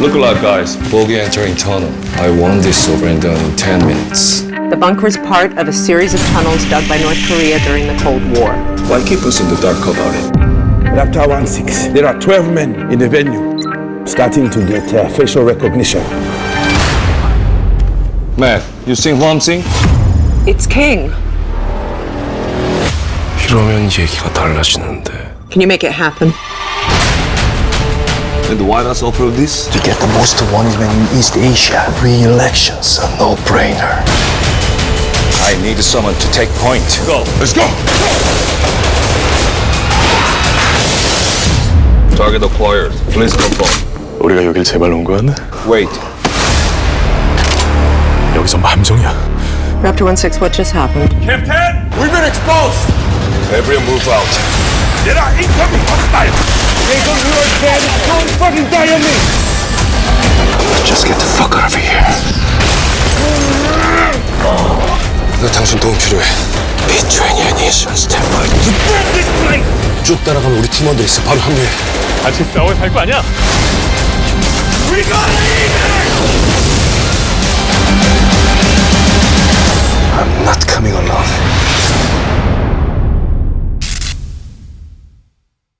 Look alive, guys. Bogey entering tunnel. I won this over and done in 10 minutes. The bunker is part of a series of tunnels dug by North Korea during the Cold War. Why keep us in the dark about it? Raptor 1-6. There are 12 men in the venue. Starting to get uh, facial recognition. Matt, you sing who I'm sing? It's King. 이러면 얘기가 달라지는데. Can you make it happen? And why not offer this? To get the most wanted man in East Asia. Re-election's a no-brainer. I need someone to take point. Go. Let's go. Target acquired. Please confirm. 우리가 여길 제발 온 거야? Wait. 여기 전부 함정이야. Raptor 1-6, what just happened? Everyone move out. Just get the fuck out of here. 나 당신 도움 필요해. Between your knees and stand by. 쭉 따라가면 우리 팀원들 있어. 바로 합류해. 같이 싸워야 할거 아니야?